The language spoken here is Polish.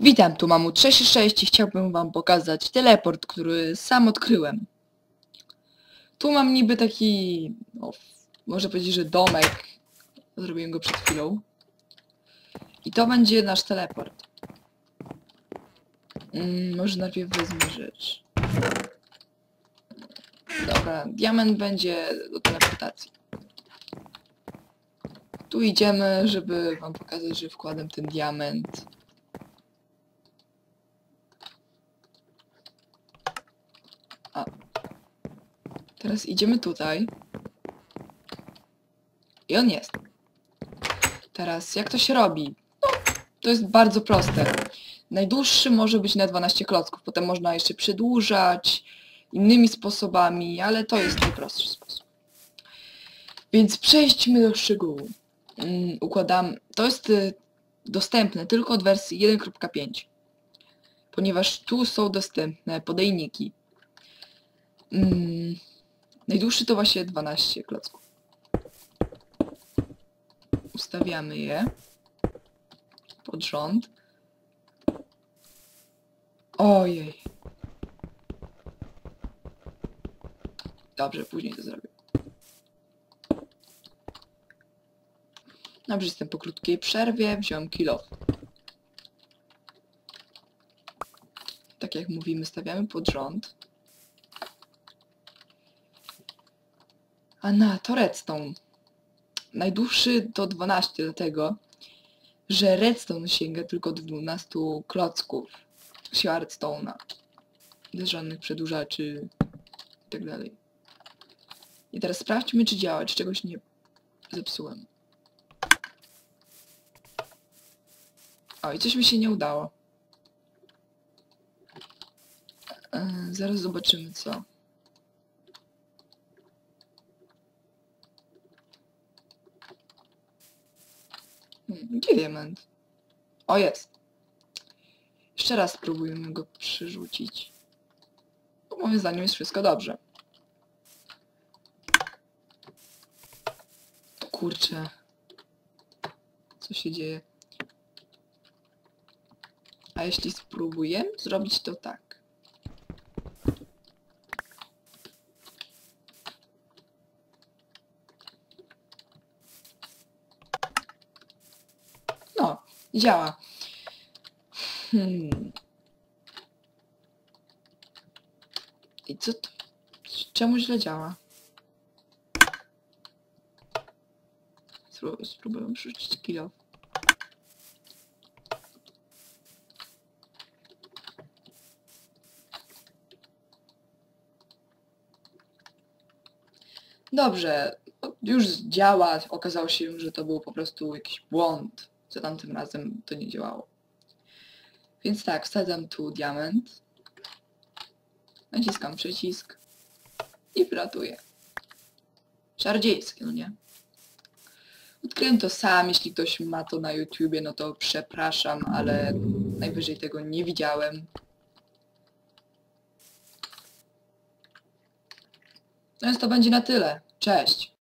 Witam, tu mamu 36 i chciałbym wam pokazać teleport, który sam odkryłem. Tu mam niby taki, no, może powiedzieć, że domek. Zrobiłem go przed chwilą. I to będzie nasz teleport. Mm, może najpierw wezmę rzecz. Dobra, diament będzie do teleportacji. Tu idziemy, żeby wam pokazać, że wkładam ten diament. Idziemy tutaj. I on jest. Teraz, jak to się robi? No, to jest bardzo proste. Najdłuższy może być na 12 klocków, potem można jeszcze przedłużać innymi sposobami, ale to jest najprostszy sposób. Więc przejdźmy do szczegółu. Mm, układam. To jest y, dostępne tylko od wersji 1.5, ponieważ tu są dostępne podejniki. Mm, najdłuższy to właśnie 12 klocków. Ustawiamy je pod rząd. Ojej. Dobrze, później to zrobię. Dobrze, jestem po krótkiej przerwie, wziąłem kilo. Tak jak mówimy, stawiamy pod rząd. A na to redstone. Najdłuższy to 12, dlatego że redstone sięga tylko 12 klocków siła. Bez żadnych przedłużaczy i tak dalej. I teraz sprawdźmy, czy działa, czy czegoś nie zepsułem. O, i coś mi się nie udało. E, zaraz zobaczymy, co. Gdzie diament? O, jest. Jeszcze raz spróbujmy go przerzucić. Bo moim zdaniem jest wszystko dobrze. Kurczę. Co się dzieje? A jeśli spróbuję zrobić to tak. No, działa. Hmm. I co to? Czemu źle działa? Spró- Spróbuję przerzucić kilo. Dobrze, już działa. Okazało się, że to był po prostu jakiś błąd. Za tamtym razem to nie działało. Więc tak, wsadzam tu diament. Naciskam przycisk. I wylatuję. Czardziejskie, no nie? Odkryłem to sam, jeśli ktoś ma to na YouTubie, no to przepraszam, ale najwyżej tego nie widziałem. No więc to będzie na tyle. Cześć!